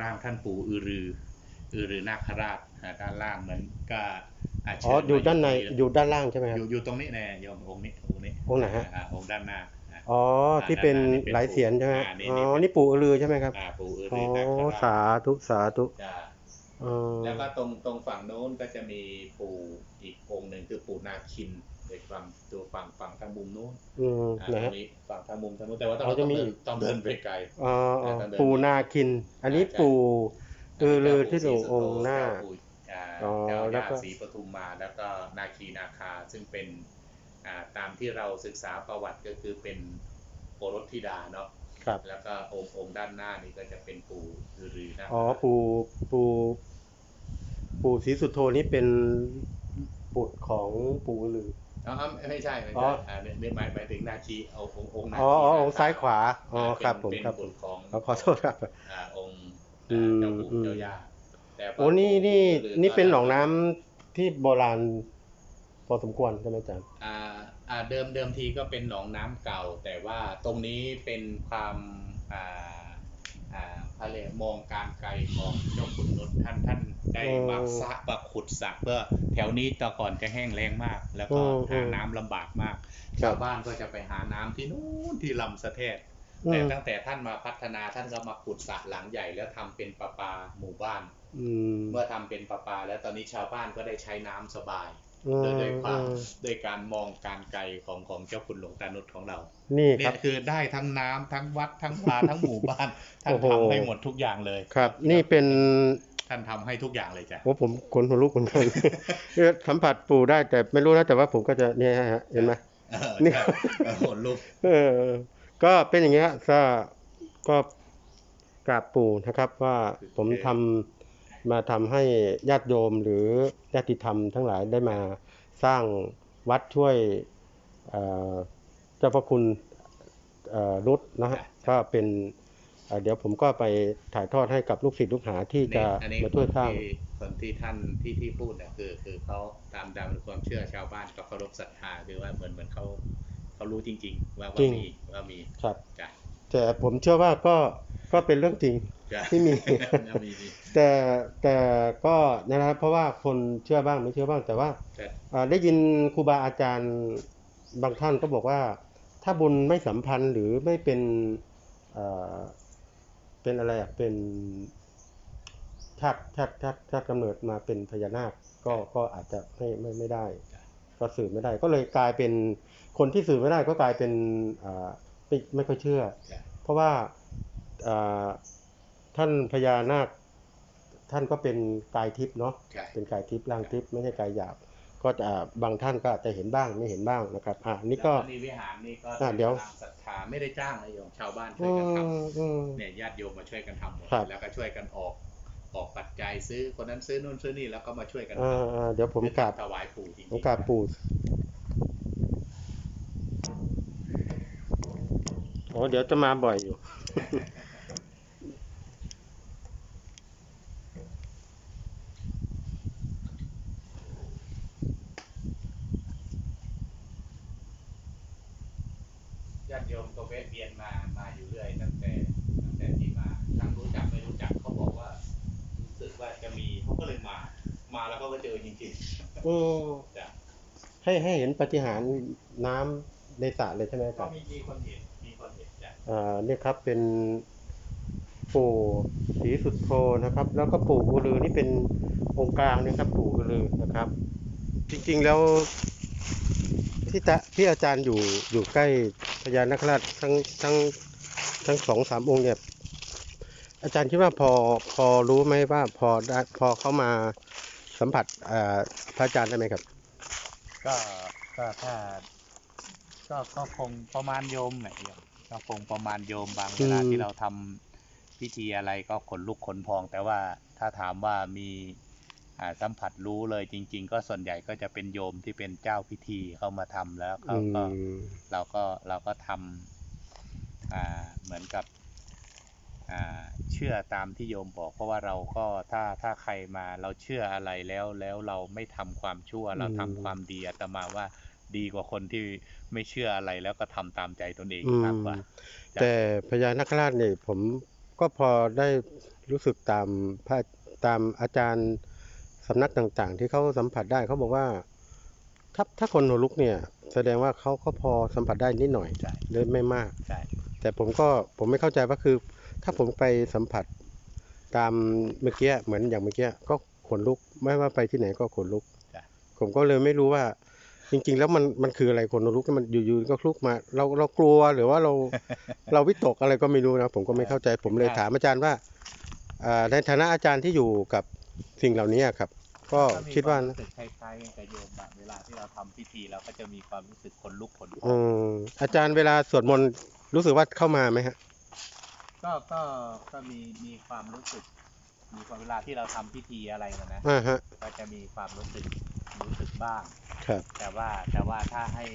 ร่างท่านปู่อือรือ อือรือนาคราชอ่าด้านล่างเหมือนก็าอ๋อเชิญอยู่ด้านในมอยู่ด้านล่างใช่ไหมคอรับยู่อยู่ตรงนี้แน่โยมองค์นี้องค์นี้องค์ไหนฮะาองค์ด้านหน้าอ่าอ๋อที่เป็นหลายเสียนใช่ไหมอ่านี่อ๋นี่อเป็นนี่ปู่อือรือใช่ไหมครับอ่าปู่อืออ๋รืออนาคราชสาธุสาธุจ้าอ๋อ แล้วก็ตรงตรงฝั่งโน้นก็จะมีปู่อีกองค์หนึ่งคือปู่นาคินโดยฝั่งตัวฝั่งฝั่งทางมุมนู้นอืมอ่านะตรฮะงนี้ฝั่งทางมุมทางนู้นแต่ว่าต้องอ๋อเราต้องจะมีเดินต้องเดินไปไกลอ๋ออ๋อทางเดินปู่นาคิน อันนี้ใช่ปู่อือรือที่เจ้าอยู่องค์หน้าเจ้ปู่อ่าอ๋อเจ้าแล้วย่าก็ศรีปทุมมาแล้วก็นาคีนาคาซึ่งเป็นอ่าตามที่เราศึกษาประวัติก็คือเป็นโอรสธิดาเนาะครับแล้วก็องค์องค์ด้านหน้านี่ก็จะเป็นปู่อือรือนะอ๋อปู่ปู่ ปู่ศรีสุโธนี่เป็นบุตรของปู่อือรืออ๋อไม่ใช่ไม่อ๋ใช่ออ่าเนี่ยเนี่ยหมายหมายถึงนาคีเอาองค์องค์นาอ๋อคีอ๋อนาองค์ซ้ายขวาอ๋อเป็นครับผมเป็นครับผบุมตรของขอขอโทษครับอ่าองค์อืมเจ้าปู่อืมเจ้าย่าแต่พโอ้นี่นี่ปู่นี่เป็นหนองก็น้ำที่โบราณพอสมควรใช่ไหมอาจารย์อ่าอ่าเดิมเดิมทีก็เป็นหนองน้ำเก่า แต่ว่าตรงนี้เป็นความอ่าอ่าเขาเรียกมองการไกลของเจ้าคุณนุชท่านท่าน ได้อืมมาสระมาขุดสระเพื่อแถวนี้แต่ก่อนจะแห้งแล้งมาก แล้วก็อืมหาน้ำลำบากมากครับชาวบ้านก็จะไปหาน้ำที่นู้นที่ลำสะเทศอืแต่มตั้งแต่ท่านมาพัฒนาท่านก็มาขุดสระหลังใหญ่แล้วทำเป็นประปาหมู่บ้านอืมเมื่อทำเป็นประปา แล้วตอนนี้ชาวบ้านก็ได้ใช้น้ำสบายอืมโดยด้วยความอืมด้วยการมองการไกลของของเจ้าคุณหลวงตานุชของเรา นี่คเนี่รัยบคือได้ทั้งน้ำทั้งวัดทั้งปลาทั้งหมู่บ้านท่านโอ้โหทำให้หมดทุกอย่างเลยครับ นี่เป็น ท่านทำให้ทุกอย่างเลยจ้ะโอ้ผมขนหัวลุกเหมือนกันเนี่ยสัมผัสปู่ได้แต่ไม่รู้นะแต่ว่าผมก็จะเนี่ยฮะเห็นไหมเออนี่ใช่เออขนลุกเออ ก็เป็นอย่างเงี้ยก็ก็กราบปู่นะครับ ว่าผมทำมาทำให้ญาติโยมหรือญาติธรรมทั้งหลายได้มาสร้างวัดช่วยเอ่อเจ้าพระคุณเอ่อรุดนะฮะก็เป็น เอ่อเดี๋ยวผมก็ไปถ่ายทอดให้กับลูกศิษย์ลูกหาที่จะอันนี้มาคช่วยนสร้างที่คนที่ท่านที่ที่พูดเนี่ยคือ คือเขาตามตามความเชื่อชาวบ้านก็เคารพศรัทธาคือว่าเหมือนเหมือนเขาเขารู้จริง ๆ ว่าจริว่างมีว่ามีครับจ้ะแต่ผมเชื่อว่าก็ก็เป็นเรื่องจริงจ้ะที่มีมีมี แต่แต่ก็นะครับเพราะว่าคนเชื่อบ้างไม่เชื่อบ้างแต่ว่าแต่อ่าได้ยินครูบาอาจารย์บางท่านก็บอกว่า ถ้าบุญไม่สัมพันธ์หรือไม่เป็น เอ่อเป็นอะไรอะเป็นชาติชาติชาติชาติกำเนิดมาเป็นพญานาคก็ก็อาจจะไม่ไม่ไม่ได้ ก็สื่อไม่ได้ ก็เลยกลายเป็นคนที่สื่อไม่ได้ก็กลายเป็นอ่าไม่ไม่ค่อยเชื่อจ้ะเพราะว่าอ่าท่านพญานาคท่านก็เป็นกายทิพย์เนาะใช่เป็นกายทิพย์ร่างทิพย์ไม่ใช่กายหยาบ ก็จะอ่าบางท่านก็อาจจะเห็นบ้างไม่เห็นบ้างนะครับอ่านี่ก็แล้วนี่วิหารนี่ก็อะเดี๋ยวตามศรัทธาไม่ได้จ้างนะโยมชาวบ้านช่อืวยกันทมอืมำเนี่ยญาติโยมมาช่วยกันทำหมดครับแล้วก็ช่วยกันออกออกปัจจัยซื้อคนนั้นซื้อนู่นซื้อนี่แล้วก็มาช่วยกันอ่าทำอ่าเดี๋ยวผมกราบถวายปู่จริงๆผมกราบปู่อ๋อเดี๋ยวจะมาบ่อยอยู่ ญาติโยมก็แวะเวียนมามาอยู่เรื่อยตั้งแต่ตั้งแต่ที่มาทั้งรู้จักไม่รู้จักเขาบอกว่ารู้สึกว่าจะมี เขาก็เลยมา มาแล้วเขาก็เจอจริงอืมๆจ้ะให้ให้เห็นปาฏิหารย์น้ำในสระเลยใช่ไหมคก็รับมีมีคนเห็นมีคนเห็นจ้ะอ่าเนี่ยครับเป็นปู่ศรีสุดโทนะครับ แล้วก็ปู่อือรือนี่เป็นองค์กลางนะครับ ปู่อือรือนะครับ จริงๆแล้วที่ตะที่อาจารย์อยู่อยู่ใกล้พญานาคราชทั้งทั้งทั้งสองสามองค์เนี่ย อาจารย์คิดว่าพอพอรู้ไหมว่าพอได้พอเข้ามาสัมผัสอ่าพระอาจารย์ได้ไหมครับ ก็ก็ถ้าก็ก็คงประมาณโยมแหละโยมก็คงประมาณโยมบางเวลาที่เราทำพิธีอะไรก็ขนลุกขนพอง แต่ว่าถ้าถามว่ามีอ่าสัมผัสรู้เลยจริง ๆ ก็ส่วนใหญ่ก็จะเป็นโยมที่เป็นเจ้าพิธีเข้ามาทำแล้วเขาอืก็มเราก็เราก็ทำอ่าเหมือนกับ เชื่อตามที่โยมบอก เพราะว่าเราก็ถ้าถ้าใครมาเราเชื่ออะไรแล้วแล้วเราไม่ทำความชั่ว เราทำความดีอาตมาว่าดีกว่าคนที่ไม่เชื่ออะไรแล้วก็ทำตามใจตนเองอืมมากกว่าจ้ะแต่พญานาคราชเนี่ยผมก็พอได้รู้สึกตามพระตามอาจารย์สำนักต่างๆ ที่เขาสัมผัสได้เขาบอกว่าถ้าถ้าคนหัวลุกเนี่ย แสดงว่าเขาก็พอสัมผัสได้นิดหน่อยใช่เลยไม่มากใช่แต่ผมก็ผมไม่เข้าใจว่าคือ ถ้าผมไปสัมผัสตามเมื่อกี้เหมือนอย่างเมื่อกี้ก็ขนลุก ไม่ว่าไปที่ไหนก็ขนลุกจ้ะผมก็เลยไม่รู้ว่า จริง ๆ แล้วมันมันคืออะไรขนลุกมันอยู่ๆก็ลุกมา เราเรากลัวหรือว่าเราเราวิตกอะไรก็ไม่รู้นะผมก็ไม่เข้าใจผมเลยถามอาจารย์ว่าอ่าในฐานะอาจารย์ที่อยู่กับสิ่งเหล่านี้ครับ ก็มีคิดว่าคมนะรู้สึกคล้ายๆกันกับโยมอะเวลาที่เราทำพิธีเราก็จะมีความรู้สึกขนลุกขนพออืงมอาจารย์เวลาสวดมนต์รู้สึกว่าเข้ามาไหมฮะ ก็ก็ก็มีมีความรู้สึก มีความเวลาที่เราทำพิธีอะไรนะนะ อ่าฮะ ก็จะมีความรู้สึกรู้สึกบ้าง ครับ แต่ว่าแต่ว่าถ้าให้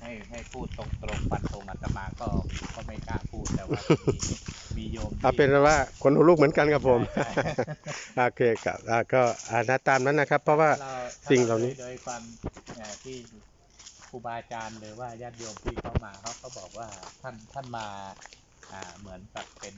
ให้ให้พูดตรงตรงๆฟันตรงอาตมาก็ก็ไม่กล้าพูดแต่ว่ามีมีโยมที่เอาเป็นว่าคนหัวลุกเหมือนกันครับผม ใช่ใช่โอเคครับอ่าก็อ่านะตามนั้นนะครับ เพราะว่าถ้ถ้สิ่งเหล่านี้ โดยความเอ่อที่ครูบาอาจารย์หรือว่าญาติโยมที่เข้ามาเขาก็บอกว่าท่านท่านมาอ่า เหมือนกับเป็น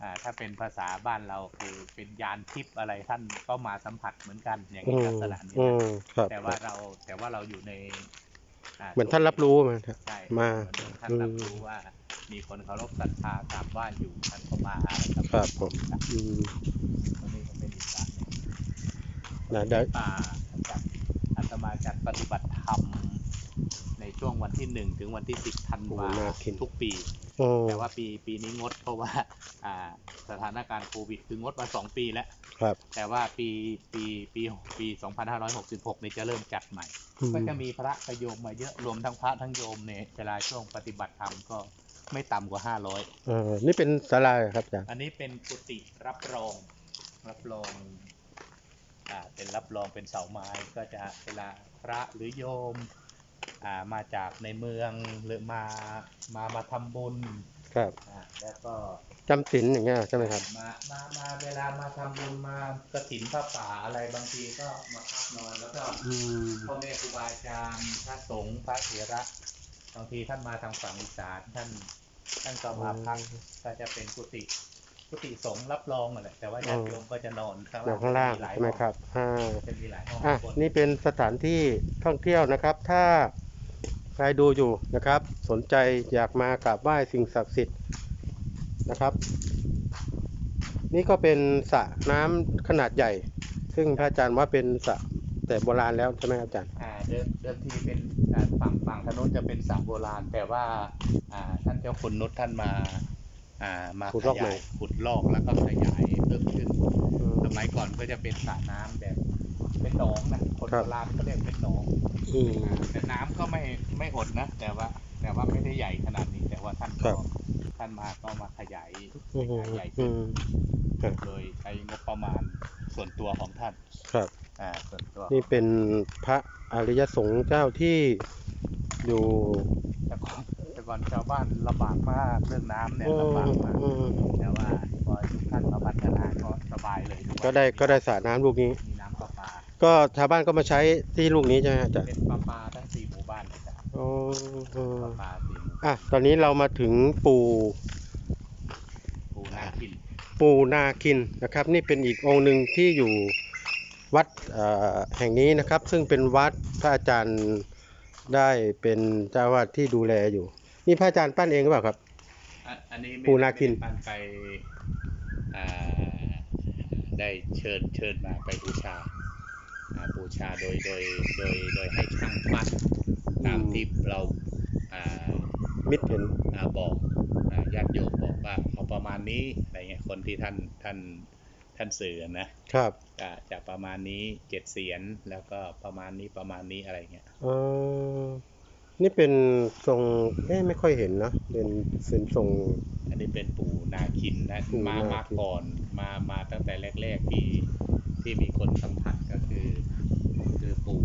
อ่าถ้าเป็นภาษาบ้านเราคือเป็นยานทิพย์อะไรท่านก็มาสัมผัสเหมือนกันอย่างอืนี้มลักษณะนี้อืนะมครับแต่ว่าเราแต่ว่าเราอยู่ในเหมือนท่านรับรู้มาครับใช่มาเหอนท่านรับรู้ว่า มีคนเคารพศรัทธากราบไหว้อยู่ท่านก็มาอะไรครับผมอืมตรงนี้ก็เป็นอีกการหนึ่งนะเดี๋ยวป่าจัดอาตมาจัดปฏิบัติธรรมในช่วงวันที่หนึ่งถึงวันที่สิบธันวาทุกปีโอ้ แต่ว่าปีปีนี้งดเพราะว่าอ่าสถานการณ์โควิด คืองดมาสองปีแล้วครับ แต่ว่าปีปีปีปี2566นี่จะเริ่มจัดใหม่อืมก็จะมีพระกับโยมมาเยอะรวมทั้งพระทั้งโยมเนี่ยเวลาช่วงปฏิบัติธรรมก็ไม่ต่ำกว่า500เออนี่เป็นศาลาเหรอครับอาจารย์อันนี้เป็นกุฏิรับรอง รับรองอ่าเป็นรับรองเป็นเสาไม้ก็จะเวลาพระหรือโยม อ่ามาจากในเมืองหรือมามามาทำบุญครับอ่าแล้วก็จำศีลอย่างเงี้ยใช่ไหมครับ มามามาเวลามาทำบุญมากระถินพระป่าอะไรบางทีก็มาพักนอนแล้วก็อืม พ่อแม่ครูบาอาจารย์พระสงฆ์พระเถระบางทีท่านมาทางฝั่งอีสานท่านท่านก็มาพักก็จะเป็นกุฏิ กุฏิสงฆ์รับรองนั่นแหละแต่ว่าญาติโยมก็จะนอนข้างอยู่ล่างข้างล่างหลายใช่ไหมห้องครับอ่าจะมีหลายห้องอะข้างบนนี่เป็นสถานที่ท่องเที่ยวนะครับ ถ้าใครดูอยู่นะครับ สนใจอยากมากราบไหว้สิ่งศักดิ์สิทธิ์นะครับ นี่ก็เป็นสระน้ำขนาดใหญ่ ซึ่งพระอาจารย์ว่าเป็นสระแต่โบราณแล้วใช่ไหมครับอาจารย์อ่าเดิมเดิมทีเป็นอ่าฝั่งฝั่งถนนจะเป็นสระโบราณ แต่ว่าอ่าท่านเจ้าคุณนุชท่านมาอ่า มาขุดขลอกใหม่ยายขุดลอกแล้วก็ขยายเพิ่มขึ้นอืมสมัยก่อนก็จะเป็นสระน้ำแบบเป็นหนองนะคนครัโบบราณก็เรียกเป็นหนองอืมแต่น้ำก็ไม่ไม่หดนะแต่ว่า แต่ว่าไม่ได้ใหญ่ขนาดนี้ แต่ว่าท่านครัก็บท่านมาก็มาขยายอืมขยายใหญ่อืขึ้นมโดยใช้งบประมาณส่วนตัวของท่านครับอ่าส่วนตัวนี่เป็นพระอริยสงฆ์เจ้าที่อยู่ แต่ก่อนแต่ก่อนชาวบ้านลำบากมากเรื่องน้ำเนี่ยลำบากมากอืมแต่ว่าพอท่านมาพัฒนาก็สบายเลยทุวันก็ได้ก็ได้สระน้ำลูกนี้ มีน้ำประปาก็ชาวบ้านก็มาใช้ที่ลูกนี้ใช่ไหมอาจารย์เป็นประปาทั้งสี่หมู่บ้านเลยจ้ะอ๋ออ๋อประปาสี่หมู่อะตอนนี้เรามาถึงปู่ปูนาคินปู่นาคินนะครับ นี่เป็นอีกองค์หนึ่งที่อยู่วัดเอ่อแห่งนี้นะครับ ซึ่งเป็นวัดพระอาจารย์ได้เป็นเจ้าวาดที่ดูแลอยู่ นี่พระอาจารย์ปั้นเองหรือเปล่าครับอะอันนี้ไม่ปูนาคิน ไม่ได้ปั้นไปอ่าได้เชิญเชิญมาไปบูชาอ่าบูชาโดยโดยโดยโดยให้ช่างปั้นตามที่เราอ่ามิตรเห็น อ่าบอกอ่าญาติโยมบอกว่าเอาประมาณนี้อะไรเงี้ยคนที่ท่านท่านท่านสื่อนะครับอ่าจะประมาณนี้เจ็ดเสียนแล้วก็ประมาณนี้ประมาณนี้อะไรเงี้ยอ๋อ นี่เป็นทรงเอ๊ะไม่ค่อยเห็นนะเป็นเป็นทรง อันนี้เป็นปู่นาคินนะปู่มานาคิน มาก่อนมามาตั้งแต่แรก ๆ ที่ที่มีคนสัมผัสก็คือ คือปู่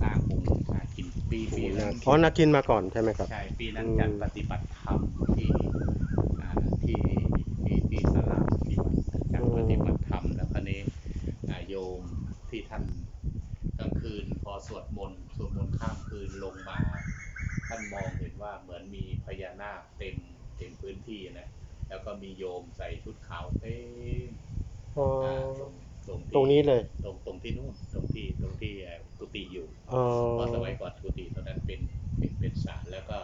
สร้างปู่นาคินปีปีปู่นานั้น อ๋อนาคินมาก่อนใช่ไหมครับ ใช่ปีนั้นอืมจัดปฏิบัติธรรมที่อ่าที่ที่ที่สลามที่วัดจัดปฏิบัติธรรมแล้วคราวนี้อ่าโยมที่ท่านกลางคืนพอสวดมนต์สวดมนต์ข้ามคืนลงมา ท่านมองเห็นว่าเหมือนมีพญานาคเต็มเต็มพื้นที่นะแล้วก็มีโยมใส่ชุดขาวเต็มอ๋ออ่าตรงตรงที่ตรงนี้เลย ตรงตรงที่นู่นตรงที่ตรงที่เอ่อกุฏิอยู่อ๋อเพราะสมัยก่อนกุฏิตรงนั้นเป็นเป็นเป็นศาลแล้วก็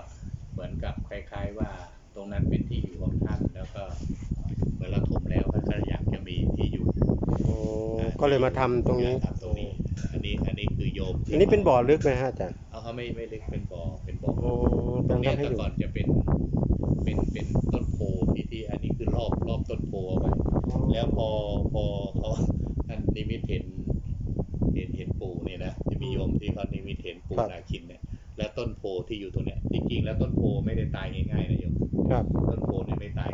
เหมือนกับคล้าย ๆ ว่าตรงนั้นเป็นที่อยู่ของท่านแล้วก็เหมือนเราถมแล้วก็อยากจะมีที่อยู่อ๋อก็เลยมาทำตรงนี้ทำตรงนี้ อันนี้อันนี้คือโยมที่อันนี้เป็นบ่อลึกไหมฮะอาจารย์เอาเขาไม่ไม่เล็กเป็นบ่อเป็นบ่ออ๋อ ตรงเนี้ยทำให้แต่ดูก่อนจะเป็นเป็นเป็นต้นโพที่ที่อันนี้คือรอบรอบต้นโพเอาไว้แล้วพอพอเขาท่านนิมิตเห็นเห็นเห็นปู่เนี่ยนะที่มีโยมที่เขานิมิตเห็นปู่นาคินเนี่ยและต้นโพที่อยู่ตรงเนี้ยจริงๆแล้วต้นโพไม่ได้ตายง่ายๆนะโยมครับต้นโพเนี่ยไม่ตาย